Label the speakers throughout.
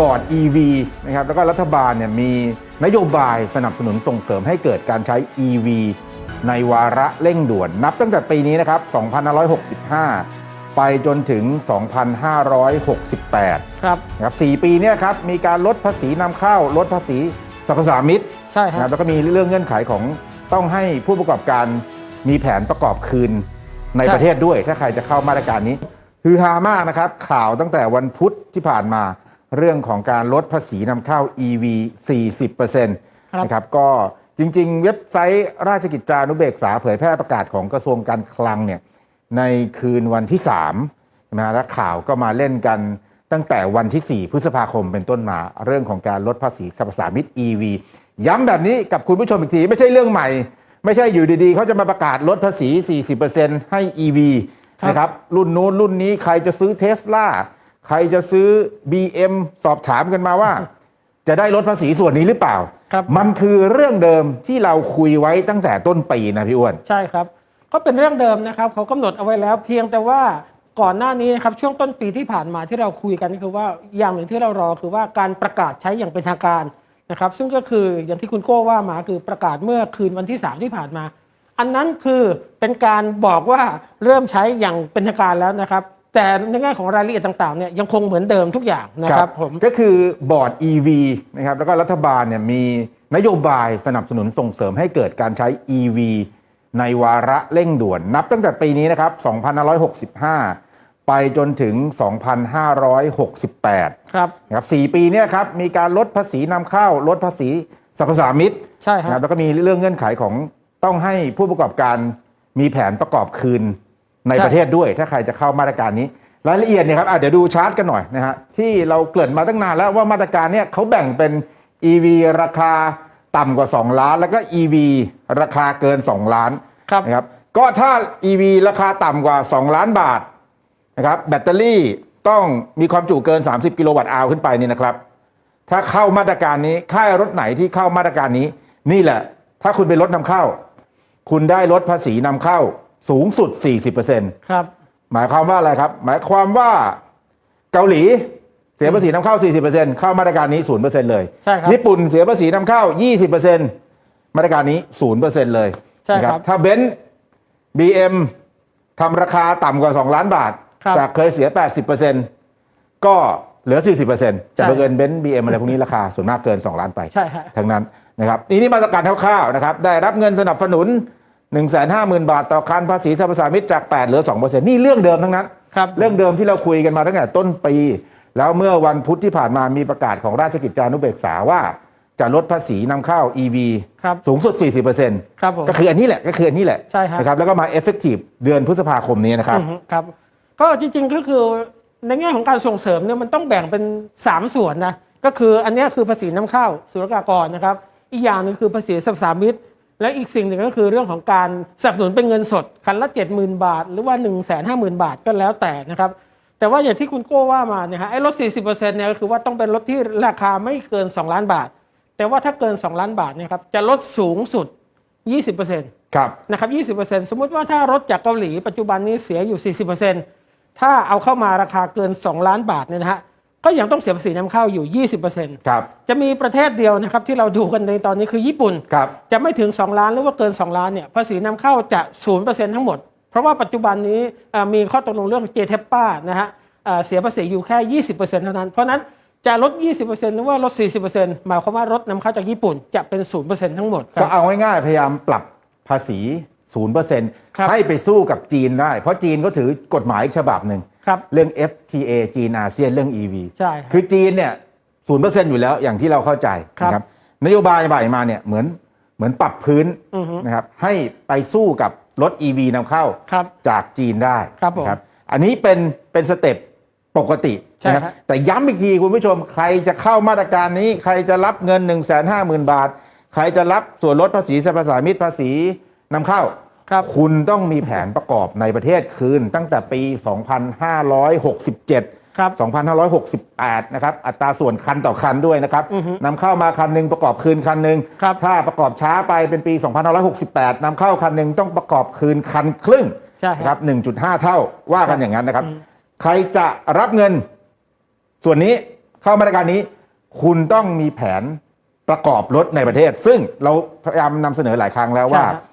Speaker 1: บอร์ด EV นะครับแล้วก็รัฐบาลเนี่ยมีนโยบายสนับสนุนส่งเสริมให้เกิดการใช้ EV ในวาระเร่งด่วน นับตั้งแต่ปีนี้นะครับ 2565 ไปจนถึง 2568
Speaker 2: ครับ
Speaker 1: นะครับ4ปีเนี่ยครับ มีการลดภาษีนำเข้า ลดภาษีสรรพสามิต
Speaker 2: ใช่ค
Speaker 1: นะค
Speaker 2: รั
Speaker 1: รับบแล้วก็มีเรื่องเงื่อนไขของต้องให้ผู้ประกอบการมีแผนประกอบคืนใน
Speaker 2: ใช่
Speaker 1: ประเทศด้วย ถ้าใครจะเข้ามาตรการนี้ฮือฮามากนะครับ ข่าวตั้งแต่วันพุธที่ผ่านมา เรื่องของการลดภาษีนำเข้า EV 40%นะครับก็จริง ๆ เว็บไซต์ราชกิจจานุเบกษาเผยแพร่ประกาศของกระทรวงการคลังเนี่ยในคืนวันที่3นะฮะและข่าวก็มาเล่นกันตั้งแต่วันที่ 4 พฤษภาคมเป็นต้นมาเรื่องของการลดภาษีสรรพสามิต EV ย้ำแบบนี้กับคุณผู้ชมอีกทีไม่ใช่เรื่องใหม่ ไม่ใช่อยู่ดีๆ เขาจะมาประกาศลดภาษี 40%ให้ EV
Speaker 2: ครับ
Speaker 1: นะครับรุ่นนู้นรุ่นนี้ใครจะซื้อเทสลา ใครจะซื้อ BM สอบถามกันมาว่า จะได้ลดภาษีส่วนนี้หรือเปล่า
Speaker 2: ครับ
Speaker 1: มันคือเรื่องเดิมที่เราคุยไว้ตั้งแต่ต้นปีนะพี่อ้วน
Speaker 2: ใช่ครับ ก็เป็นเรื่องเดิมนะครับเขากำหนดเอาไว้แล้วเพียงแต่ว่าก่อนหน้านี้นะครับช่วงต้นปีที่ผ่านมาที่เราคุยกันก็คือว่าอย่างหนึ่งที่เรารอคือว่าการประกาศใช้อย่างเป็นทางการนะครับ ซึ่งก็คืออย่างที่คุณโก้ว่ามาคือประกาศเมื่อคืนวันที่ 3 ที่ผ่านมา อันนั้นคือเป็นการบอกว่าเริ่มใช้อย่างเป็นทางการแล้วนะครับ แต่ในแง่ของรายละเอียดต่างๆเนี่ยยังคงเหมือนเดิมทุกอย่างนะครับผม
Speaker 1: ก็คือบอร์ด EV นะครับแล้วก็รัฐบาลเนี่ยมีนโยบายสนับสนุนส่งเสริมให้เกิดการใช้ EV ในวาระเร่งด่วน นับตั้งแต่ปีนี้นะครับ2565 ไปจนถึง 2568
Speaker 2: ครับ
Speaker 1: นะครับ4ปีเนี่ยครับมีการลดภาษีนำเข้าลดภาษีสรรพสามิต
Speaker 2: ใช่ค
Speaker 1: นะค
Speaker 2: รั
Speaker 1: รับบแล้วก็มีเรื่องเงื่อนไขของต้องให้ผู้ประกอบการมีแผนประกอบคืน ใน
Speaker 2: ใช่
Speaker 1: ประเทศด้วย ถ้าใครจะเข้ามาตรการนี้ รายละเอียดเนี่ยครับอะเดี๋ยวดูชาร์ตกันหน่อยนะฮะที่เราเกริ่นมาตั้งนานแล้วว่ามาตรการเนี่ยเขาแบ่งเป็น EV ราคาต่ำกว่า 2 ล้าน แล้วก็ EV ราคาเกิน 2 ล้าน
Speaker 2: ครับ
Speaker 1: นะครับก็ถ้า EV ราคาต่ำกว่า 2 ล้านบาทนะครับแบตเตอรี่ต้องมีความจุเกิน 30 กิโลวัตต์อาวขึ้นไปนี่นะครับ ถ้าเข้ามาตรการนี้ค่ายรถไหนที่เข้ามาตรการนี้ นี่แหละ ถ้าคุณเป็นรถนำเข้า คุณได้ลดภาษีนำเข้า สูงสุด 40%
Speaker 2: ครับ
Speaker 1: หมายความว่าอะไรครับ หมายความว่าเกาหลีเสียภาษีนำเข้า 40%เข้ามาตรการนี้ 0%เลย
Speaker 2: ใช่ครับ
Speaker 1: ญี่ปุ่นเสียภาษีนำเข้า 20%มาตรการนี้ 0%เลย
Speaker 2: ใช่ครับ
Speaker 1: นะถ้าเบนซ์บีเอ็มทำราคาต่ำกว่า 2 ล้านบาท
Speaker 2: ครับ
Speaker 1: จากเคยเสีย 80%ก็เหลือ 40%แต่บังเอิญเบนซ์บีเอ็มอะไรพวกนี้ราคาส่วนมากเกิน 2 ล้านไป
Speaker 2: ใช่ฮะ
Speaker 1: ทั้งนั้นนะครับนี่นี่มาตรการคร่าวๆนะครับ ได้รับเงินสนับสนุน 1 5 0 0 0 0บาทต่อคันภาษีสรรพสามิตจาก 8 เหลือ2%นี่เรื่องเดิมทั้งนั้น
Speaker 2: ครับ
Speaker 1: เรื่องเดิมที่เราคุยกันมาตั้งแต่ต้นปี แล้วเมื่อวันพุธที่ผ่านมามีประกาศของราชกิจจานุเบกษาว่า จะลดภาษีนำเข้า EV
Speaker 2: ครับ
Speaker 1: สูงสุด 40%
Speaker 2: ครับผม
Speaker 1: ก็คืออันนี้แหละก็คืออันนี้แหละ
Speaker 2: ใช่ครับ
Speaker 1: นะครับแล้วก็มา effective เดือนพฤษภาคมนี้นะครับ
Speaker 2: อือฮึครับ ก็จริงๆก็คือในแง่ของการส่งเสริมเนี่ยมันต้องแบ่งเป็น 3 ส่วนนะ ก็คืออันเนี้ยคือภาษีน้ำเข้าศุลกากรนะครับ อีกอย่างหนึ่งคือภาษีสรรพสามิต และอีกสิ่งหนึ่งก็คือเรื่องของการสนับสนุนเป็นเงินสดคันละ 70,000 บาท หรือว่า 1 5 0 0 0 0 บาทก็แล้วแต่นะครับ แต่ว่าอย่างที่คุณโก้ว่ามาเนี่ยฮะไอ้ลด 40%เนี่ยก็คือว่าต้องเป็นรถที่ราคาไม่เกิน 2 ล้านบาท แต่ว่าถ้าเกิน 2 ล้านบาทเนี่ยครับจะลดสูงสุด 20%
Speaker 1: ครับ
Speaker 2: นะครับ 20%สมมุติว่าถ้ารถจากเกาหลีปัจจุบันนี้เสียอยู่ 40%ถ้าเอาเข้ามาราคาเกิน 2 ล้านบาทเนี่ยนะฮะ ก็ยังต้องเสียภาษีนำเข้าอยู่ 20%
Speaker 1: ครับ
Speaker 2: จะมีประเทศเดียวนะครับที่เราดูกันในตอนนี้คือญี่ปุ่น
Speaker 1: ครับ
Speaker 2: จะไม่ถึง 2 ล้านหรือว่าเกิน 2 ล้านเนี่ยภาษีนำเข้าจะ 0%ทั้งหมด เพราะว่าปัจจุบันนี้เอ่อมีข้อตกลงเรื่องเจเทปป้านะฮะเอ่อเสียภาษีอยู่แค่ 20%เท่านั้น เพราะฉะนั้นจะลด 20%หรือว่าลด 40%หมายความว่ารถนำเข้าจากญี่ปุ่นจะเป็น 0%ทั้งหมดค
Speaker 1: ก็
Speaker 2: รับ
Speaker 1: เอาง่ายๆพยายามปรับภาษี0%
Speaker 2: ครับ
Speaker 1: ให้ไปสู้กับจีนได้ เพราะจีนก็ถือกฎหมายอีกฉบับหนึ่ง
Speaker 2: ครับ
Speaker 1: เรื่อง FTA จีนอาเซียนเรื่อง EV
Speaker 2: ใช่ครับ
Speaker 1: คือจีนเนี่ยศูนย์เปอร์เซ็นต์อยู่แล้วอย่างที่เราเข้าใจ
Speaker 2: ครับ
Speaker 1: นะครับนโยบายใหม่มาเนี่ยเหมือนเหมือนปรับพื้น
Speaker 2: อือฮึ
Speaker 1: นะครับให้ไปสู้กับรถ EV นำเข้า
Speaker 2: ครับ
Speaker 1: จากจีนได้
Speaker 2: ครับผม
Speaker 1: นะอันนี้เป็นเป็นสเต็ปปกติ
Speaker 2: ใช่
Speaker 1: นะครับ
Speaker 2: ฮะ
Speaker 1: แต่ย้ำอีกทีคุณผู้ชมใครจะเข้ามาตรการนี้ ใครจะรับเงิน 1 5 0 0 0 0 บาท ใครจะรับส่วนลดภาษีสรรพสามิตภาษีนำเข้า
Speaker 2: ครับ
Speaker 1: คุณต้องมีแผนประกอบในประเทศคืน ตั้งแต่ปี 2567
Speaker 2: ครับ
Speaker 1: 2568 นะครับ อัตราส่วนคันต่อคันด้วยนะครับ
Speaker 2: อือฮึ
Speaker 1: นำเข้ามาคันหนึ่งประกอบคืนคันหนึ่ง
Speaker 2: ครับ
Speaker 1: ถ้าประกอบช้าไปเป็นปี 2568นำเข้าคันหนึ่งต้องประกอบคืนคันครึ่ง
Speaker 2: ใช่
Speaker 1: นะ
Speaker 2: ค
Speaker 1: ค
Speaker 2: รั
Speaker 1: รับบ1.5 เท่าว่ากันอย่างนั้นนะครับ
Speaker 2: อืม
Speaker 1: ใครจะรับเงิน ส่วนนี้เข้ามาตรการนี้ คุณต้องมีแผนประกอบรถในประเทศ ซึ่งเราพยายามนำเสนอหลายครั้งแล้วว่า
Speaker 2: ใช่ครับ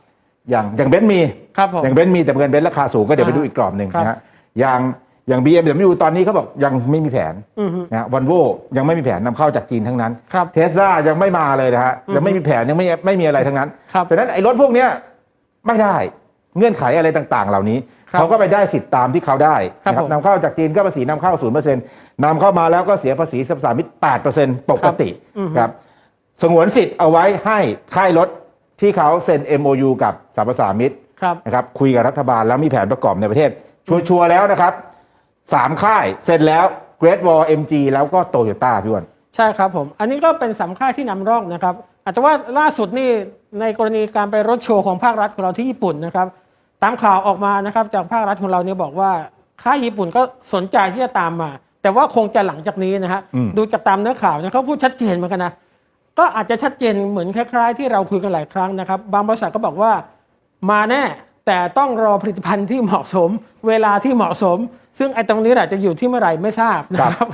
Speaker 1: อย่างอย่างเบนซ์มี
Speaker 2: ครับผม
Speaker 1: อย่างเบนซ์มีแต่เงินเบนซ์ราคาสูงก็เดี๋ยวไป
Speaker 2: อ่า
Speaker 1: ดูอีกกรอบหนึ่ง
Speaker 2: ครับ
Speaker 1: นะฮะอย่างอย่าง BMW ตอนนี้เขาบอกยังไม่มีแผน
Speaker 2: อือฮึ
Speaker 1: นะวันโวยังไม่มีแผนนำเข้าจากจีนทั้งนั้น
Speaker 2: ครับ
Speaker 1: เทสลายังไม่มาเลยนะฮะยังไม่มีแผนยังไม่ไม่มีอะไรทั้งนั้น
Speaker 2: ครับ
Speaker 1: ฉะนั้นไอ้รถพวกเนี้ยไม่ได้เงื่อนไขอะไรต่าง ๆ เหล่านี้
Speaker 2: ครับ
Speaker 1: เขาก็ไปได้สิทธิ์ตามที่เขาได้
Speaker 2: ครับ
Speaker 1: นะ
Speaker 2: ผม
Speaker 1: นำเข้าจากจีนก็ภาษีนำเข้าศูนย์เปอร์เซ็นต์นำเข้ามาแล้วก็เสียภาษีสรรพสามิตแปดเปอร์เซ็นต์ปกติ
Speaker 2: อือฮึ
Speaker 1: ครับสงวนสิทธิ์เอาไว้ให้ค่ายรถ ที่เขาเซ็น MOU กับสรรพสามิต
Speaker 2: ครับ
Speaker 1: นะครับคุยกับรัฐบาลแล้วมีแผนประกอบในประเทศ ชัวร์ๆแล้วนะครับสามค่ายเซ็นแล้ว Great Wall MG แล้วก็โตโยต้าพี่อ้วน
Speaker 2: ใช่ครับผม อันนี้ก็เป็นสำค่ายที่นำร่องนะครับ อาจจะว่าล่าสุดนี่ในกรณีการไปรถโชว์ของภาครัฐของเราที่ญี่ปุ่นนะครับ ตามข่าวออกมานะครับจากภาครัฐของเราเนี่ยบอกว่าค่ายญี่ปุ่นก็สนใจที่จะตามมา แต่ว่าคงจะหลังจากนี้นะฮะ
Speaker 1: อืม
Speaker 2: ดูจากตามเนื้อข่าวนะเขาพูดชัดเจนเหมือนกันนะ ก็อาจจะชัดเจนเหมือนคล้ายๆ ที่เราคุยกันหลายครั้งนะครับ บางบริษัทก็บอกว่ามาแน่แต่ต้องรอผลิตภัณฑ์ที่เหมาะสม เวลาที่เหมาะสม ซึ่งไอ้ตรงนี้แหละจะอยู่ที่เมื่อไหร่ไม่ทราบนะครับ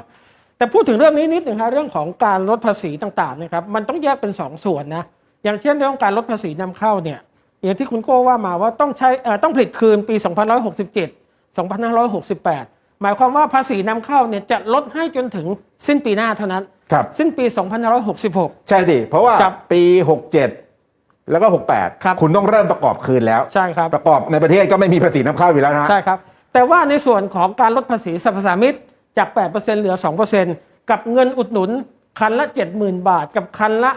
Speaker 2: แต่พูดถึงเรื่องนี้นิดหนึ่งครับเรื่องของการลดภาษีต่างๆนะครับ มันต้องแยกเป็นสองส่วนนะอย่างเช่นเรื่องการลดภาษีนำเข้าเนี่ยอย่างที่คุณโก้ว่ามาว่าต้องใช้เอ่อต้องผลิตคืนปี 2567 2568 หมายความว่าภาษีนำเข้าเนี่ยจะลดให้จนถึงสิ้นปีหน้าเท่านั้น
Speaker 1: ครับ
Speaker 2: สิ้นปี 2566
Speaker 1: ใช่สิ เพราะว่า
Speaker 2: ครับ
Speaker 1: ปี 67 แล้วก็ 68
Speaker 2: ครับ
Speaker 1: คุณต้องเริ่มประกอบคืนแล้ว
Speaker 2: ใช่ครับ
Speaker 1: ประกอบในประเทศก็ไม่มีภาษีนำเข้าอยู่แล้วนะ
Speaker 2: ใช่ครับ แต่ว่าในส่วนของการลดภาษีสรรพสามิตจาก 8%เหลือ 2%กับเงินอุดหนุน คันละ 70,000 บาทกับคันละ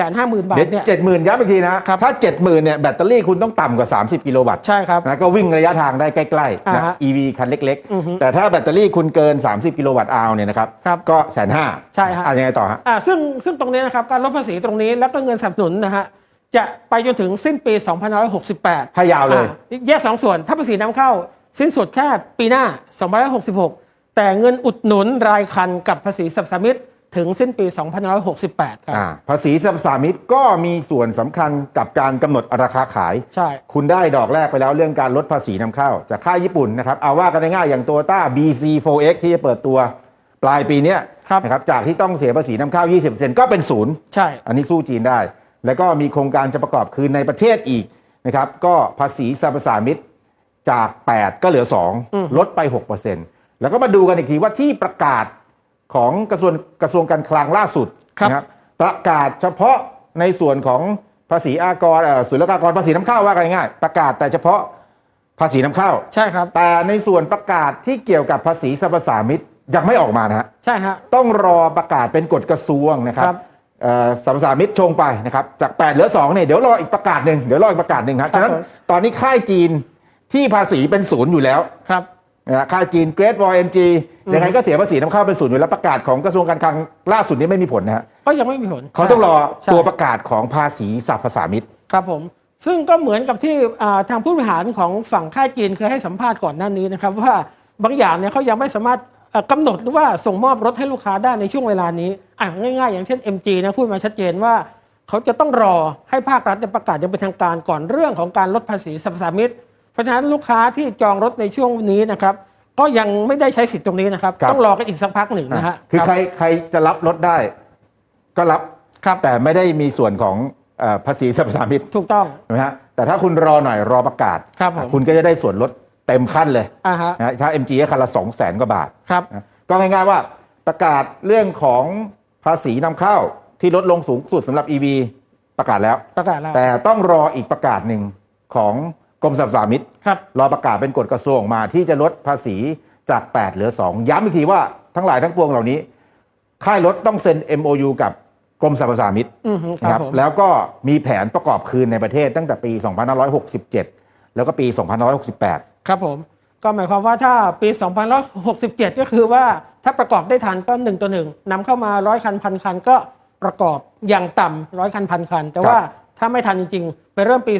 Speaker 2: 150,000 บาท
Speaker 1: เดี๋ยว
Speaker 2: เนี่ย
Speaker 1: เจ็ดหมื่นย้ำอีกทีนะ
Speaker 2: ครับ
Speaker 1: ถ้าเจ็ดหมื่นเนี่ยแบตเตอรี่คุณต้องต่ำกว่า 30 กิโลวัตต์
Speaker 2: ใช่ครับ
Speaker 1: นะก็วิ่งระยะทางได้ใกล้ๆ
Speaker 2: อ่า
Speaker 1: นะ
Speaker 2: ฮะ
Speaker 1: EV คันเล็ก
Speaker 2: อือฮึ
Speaker 1: ๆ แต่ถ้าแบตเตอรี่คุณเกิน 30 กิโลวัตต์อาวเนี่ยนะครับ
Speaker 2: ครับ
Speaker 1: ก็แสนห้า
Speaker 2: ใช่ฮะ
Speaker 1: อะยังไงต่อฮะ
Speaker 2: อ่าซึ่งซึ่งตรงนี้นะครับ การลดภาษีตรงนี้แล้วก็เงินสนับสนุนนะฮะจะไปจนถึงสิ้นปี 2568
Speaker 1: ให้ยาวเลย
Speaker 2: อ่แยกสองส่วน ถ้าภาษีนำเข้า สิ้นสุดแค่ปีหน้า 2566 แต่เงินอุดหนุนรายคันกับภาษีสรรพสามิต ถึงสิ้นปี2568 ครับ
Speaker 1: อ่าภาษีสรรพสามิตก็มีส่วนสำคัญกับการกำหนดราคาขาย
Speaker 2: ใช่
Speaker 1: คุณได้ดอกแรกไปแล้วเรื่องการลดภาษีนำเข้า จากค่ายญี่ปุ่นนะครับ เอาว่ากันง่ายๆอย่างตัวต้า BC4X ที่จะเปิดตัวปลายปีเนี้ย
Speaker 2: ครับ
Speaker 1: นะครับจากที่ต้องเสียภาษีนำเข้า 20%ก็เป็นศูนย์
Speaker 2: ใช่
Speaker 1: อันนี้สู้จีนได้ แล้วก็มีโครงการจะประกอบคืนในประเทศอีกนะครับ ก็ภาษีสรรพสามิตจาก 8 ก็เหลือ 2 ลดไป 6%แล้วก็มาดูกันอีกทีว่าที่ประกาศ ของกระทรวงกระทรวงการคลังล่าสุด
Speaker 2: ครับ
Speaker 1: นะครับประกาศเฉพาะในส่วนของภาษีอากรเอ่อศุลกากรภาษีน้ำเข้าว่ากันง่ายๆประกาศแต่เฉพาะภาษีน้ำเข้า
Speaker 2: ใช่ครับ
Speaker 1: แต่ในส่วนประกาศที่เกี่ยวกับภาษีสรรพสามิตยังไม่ออกมานะฮะ
Speaker 2: ใช่ฮะ
Speaker 1: ต้องรอประกาศเป็นกฎกระทรวงนะครับ
Speaker 2: ครับ
Speaker 1: เอ่อสรรพสามิตชงไปนะครับ จาก 8 เหลือ2เนี่ยเดี๋ยวรออีกประกาศหนึ่งเดี๋ยวรออีกประกาศหนึ่งครับ
Speaker 2: ครับ
Speaker 1: ฉะนั้น
Speaker 2: ผม
Speaker 1: ตอนนี้ค่ายจีนที่ภาษีเป็นศูนย์อยู่แล้ว
Speaker 2: ครับ
Speaker 1: นะฮะค่ายจีน Great Wall MG ยังไงก็เสียภาษีนำเข้าเป็นศูนย์อยู่แล้วประกาศของกระทรวงการคลังล่าสุดนี้ไม่มีผลนะฮะ
Speaker 2: ก็ยังไม่มีผล
Speaker 1: เขาต้องรอ
Speaker 2: ใช่
Speaker 1: ตัวประกาศของภาษีสรรพสามิต
Speaker 2: ครับผม ซึ่งก็เหมือนกับที่อ่าทางผู้บริหารของฝั่งค่ายจีนเคยให้สัมภาษณ์ก่อนหน้านี้นะครับ ว่าบางอย่างเนี่ยเขายังไม่สามารถเอ่อกำหนดหรือว่าส่งมอบรถให้ลูกค้าได้ในช่วงเวลานี้อะง่ายๆ อย่างเช่น MG นะพูดมาชัดเจนว่า เขาจะต้องรอให้ภาครัฐเนี่ยประกาศอย่างเป็นทางการก่อนเรื่องของการลดภาษีสรรพสามิต เพราะฉะนั้นลูกค้าที่จองรถในช่วงนี้นะครับก็ยังไม่ได้ใช้สิทธิ์ตรงนี้นะครับ
Speaker 1: ครับ
Speaker 2: ต้องรอกันอีกสักพักหนึ่งนะฮะ
Speaker 1: คือ
Speaker 2: รับ
Speaker 1: ใครใครจะรับรถได้ ก็รับ
Speaker 2: ครับ
Speaker 1: แต่ไม่ได้มีส่วนของเอ่อภาษีสรรพสามิต
Speaker 2: ถูกต้อง
Speaker 1: นะฮะแต่ถ้าคุณรอหน่อยรอประกาศ
Speaker 2: ครับผม
Speaker 1: คุณก็จะได้ส่วนลดเต็มขั้นเลย
Speaker 2: อ่าฮะ
Speaker 1: นะถ้า MG ก็คันละ2 0 0แสนกว่าบาท
Speaker 2: ครับ
Speaker 1: นะก็ง่ายๆว่าประกาศเรื่องของภาษีนำเข้าที่ลดลงสูงสุดสำหรับ EV ประกาศแล้ว
Speaker 2: ประกาศแล้ว
Speaker 1: แต่ต้องรออีกประกาศหนึ่งของ กรมสรรพสามิต
Speaker 2: ครับ
Speaker 1: รอประกาศเป็นกฎกระทรวงออกมาที่จะลดภาษีจาก 8 เหลือ 2 ย้ำอีกทีว่าทั้งหลายทั้งปวงเหล่านี้ ค่ายรถต้องเซ็น MOU กับกรมสรรพสามิต
Speaker 2: อือฮึค
Speaker 1: นะ
Speaker 2: รั
Speaker 1: ครับบ
Speaker 2: ผม
Speaker 1: แล้วก็มีแผนประกอบคืนในประเทศตั้งแต่ปี 2567 แล้วก็ปี 2568
Speaker 2: ครับผม ก็หมายความว่าถ้าปี2567 ก็คือว่าถ้าประกอบได้ทันก็ 1ตัวหนึ่งนำเข้ามาร้อยคันพันคันก็ประกอบอย่างต่ำร้อยคันพันคัน แต่ว่าถ้าไม่ทันจริงๆ ไปเริ่มปี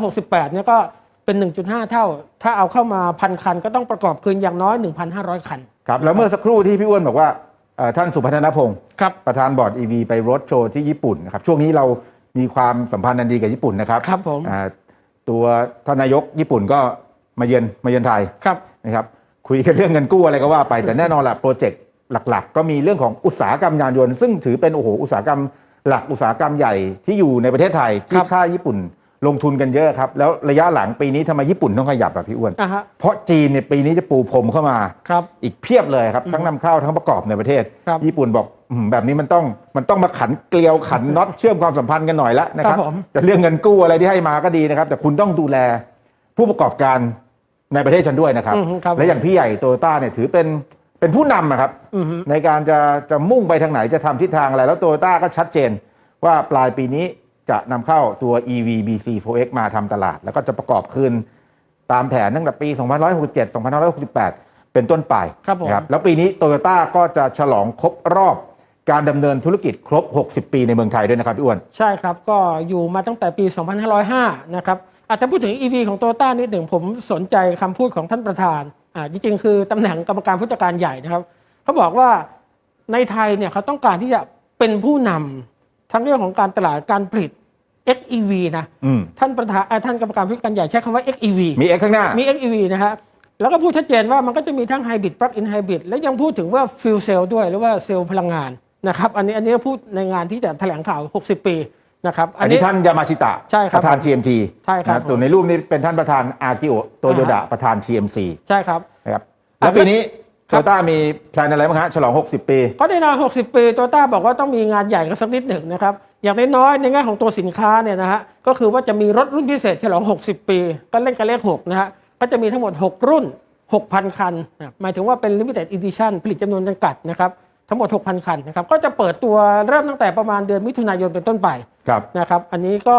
Speaker 2: 2568 เนี่ยก็ เป็น 1.5 เท่า ถ้าเอาเข้ามาพันคันก็ต้องประกอบคืนอย่างน้อย 1,500 คัน
Speaker 1: ครับแล้วเมื่อสักครู่ที่พี่อ้วนบอกว่าเอ่อท่านสุพัฒนพงศ์
Speaker 2: ครับ
Speaker 1: ประธานบอร์ด EV ไปรถโชว์ที่ญี่ปุ่นนะครับช่วงนี้เรามีความสัมพันธ์อันดีกับญี่ปุ่นนะครับ
Speaker 2: ครับผม
Speaker 1: อ่าตัวท่านนายกญี่ปุ่นก็มาเยือนมาเยือนไทย
Speaker 2: ครับ
Speaker 1: นะครับคุยกันเรื่องเงินกู้อะไรก็ว่าไป แต่แน่นอนละโปรเจกต์หลักๆ ก็มีเรื่องของอุตสาหกรรมยานยนต์ซึ่งถือเป็นโอ้โหอุตสาหกรรมหลักอุตสาหกรรมใหญ่ที่อยู่ในประเทศไทยที่ค่ายญี่ปุ่น ลงทุนกันเยอะครับ แล้วระยะหลังปีนี้ทำไมญี่ปุ่นต้องขยับแบบพี่อ้วน
Speaker 2: อะฮะ
Speaker 1: เพราะจีนเนี่ยปีนี้จะปูพรมเข้ามา
Speaker 2: ครับ
Speaker 1: อีกเพียบเลยครับ ทั้งนำเข้าทั้งประกอบในประเทศ
Speaker 2: ครับ
Speaker 1: ญี่ปุ่นบอกอืมแบบนี้มันต้องมันต้องมาขันเกลียวขันน็อตเชื่อมความสัมพันธ์กันหน่อยละนะครับ
Speaker 2: ครับผม
Speaker 1: จะเรื่องเงินกู้อะไรที่ให้มาก็ดีนะครับ แต่คุณต้องดูแลผู้ประกอบการในประเทศฉันด้วยนะครับ
Speaker 2: อืมครับ
Speaker 1: และอย่างพี่ใหญ่โตโยต้าเนี่ยถือเป็นเป็นผู้นำอะครับ
Speaker 2: อือฮึ
Speaker 1: ในการจะจะมุ่งไปทางไหนจะทำทิศทางอะไร แล้วโตโยต้าก็ชัดเจนว่าปลายปีนี้ จะนำเข้าตัว EV BC4X มาทำตลาด แล้วก็จะประกอบคืนตามแผนตั้งแต่ปี 2567 2568 เป็นต้นไป
Speaker 2: ครับผม
Speaker 1: นะแล้วปีนี้โตโยต้าก็จะฉลองครบรอบการดำเนินธุรกิจครบ 60 ปีในเมืองไทยด้วยนะครับพี่อ้วน
Speaker 2: ใช่ครับ ก็อยู่มาตั้งแต่ปี 2505 นะครับอาจจะพูดถึง EV ของโตโยต้านิดหนึ่งผมสนใจคำพูดของท่านประธานอ่าจริงๆ คือตำแหน่งกรรมการผู้จัดการใหญ่นะครับเขาบอกว่าในไทยเนี่ยเขาต้องการที่จะเป็นผู้นำ ทั้งเรื่องของการตลาดการผลิต XEV นะ
Speaker 1: อืม
Speaker 2: ท่านประธานอ่าท่านกรรมการผู้จัดการใหญ่ใช้คำว่า XEV
Speaker 1: มี X ข้างหน้า
Speaker 2: มี XEV นะฮะแล้วก็พูดชัดเจนว่ามันก็จะมีทั้งไฮบริดปลั๊กอินไฮบริดและยังพูดถึงว่าฟิลเซลด้วยหรือว่าเซลล์พลังงานนะครับอันนี้อันนี้พูดในงานที่จะแถลงข่าว 60 ปีนะครับ
Speaker 1: อันนี้ท่านยามาชิตะ
Speaker 2: ใช่ครับ
Speaker 1: ประธาน TMT
Speaker 2: ใช่ครับ
Speaker 1: นะตัวในรูปนี้เป็นท่านประธานอากิโอโตโยดะประธาน TMC
Speaker 2: ใช่ครับ
Speaker 1: นะครับแล้วปีนี้
Speaker 2: ค
Speaker 1: โต
Speaker 2: รับ
Speaker 1: โยต้ามีแพลนอะไรบ้างฮะฉลอง 60 ปี
Speaker 2: ก็ในนาน60 ปีโตต้าบอกว่าต้องมีงานใหญ่กันสักนิดหนึ่งนะครับ อย่างน้อยๆในแง่ของตัวสินค้าเนี่ยนะฮะ ก็คือว่าจะมีรถรุ่นพิเศษฉลอง 60 ปี ก็เล่นกันเลข6นะฮะ ก็จะมีทั้งหมด 6 รุ่น 6,000 คันนะหมายถึงว่าเป็น limited edition ผลิตจำนวนจำกัดนะครับ ทั้งหมด 6,000 คันนะครับ ก็จะเปิดตัวเริ่มตั้งแต่ประมาณเดือนมิถุนายนเป็นต้นไป
Speaker 1: ครับ
Speaker 2: นะครับ อันนี้ก็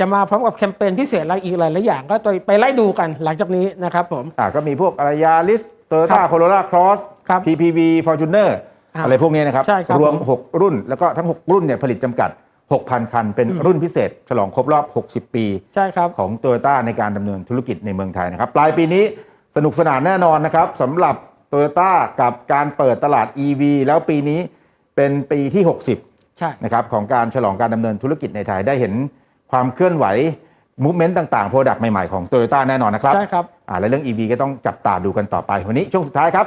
Speaker 2: จะมาพร้อมกับแคมเปญพิเศษอะไรอีกหลายๆอย่าง ก็ไปไล่ดูกันหลังจากนี้นะครับผม
Speaker 1: อ่าก็มีพวกอารยาลิส โตโย
Speaker 2: ครั
Speaker 1: ต้า
Speaker 2: บ
Speaker 1: โคโรล่าครอส
Speaker 2: ครับ
Speaker 1: PPV Fortuner
Speaker 2: ครับ
Speaker 1: อะไรพวกนี้นะครับ
Speaker 2: ใช่ครับ
Speaker 1: รวม
Speaker 2: ผม
Speaker 1: 6 รุ่น แล้วก็ทั้ง 6 รุ่นเนี่ยผลิตจำกัด 6,000 คัน เป็นรุ่นพิเศษ ฉลองครบรอบ 60 ปี
Speaker 2: ใช่ครับ
Speaker 1: ของโตโยต้าในการดำเนินธุรกิจในเมืองไทยนะครับ ปลายปีนี้สนุกสนานแน่นอนนะครับสำหรับโตโยต้ากับการเปิดตลาด EV แล้วปีนี้เป็นปีที่ 60
Speaker 2: ใช่
Speaker 1: นะครับของการฉลองการดำเนินธุรกิจในไทยได้เห็นความเคลื่อนไหว มูฟเมนต์ต่างๆโปรดักต์ใหม่ ๆ ของโตโยต้าแน่นอนนะครับ
Speaker 2: ใช่ครับ
Speaker 1: อ่าและเรื่อง EV ก็ต้องจับตาดูกันต่อไป วันนี้ช่วงสุดท้ายครับ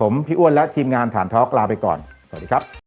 Speaker 1: ผมพี่อ้วนและทีมงานฐานทอล์กลาไปก่อน สวัสดีครับ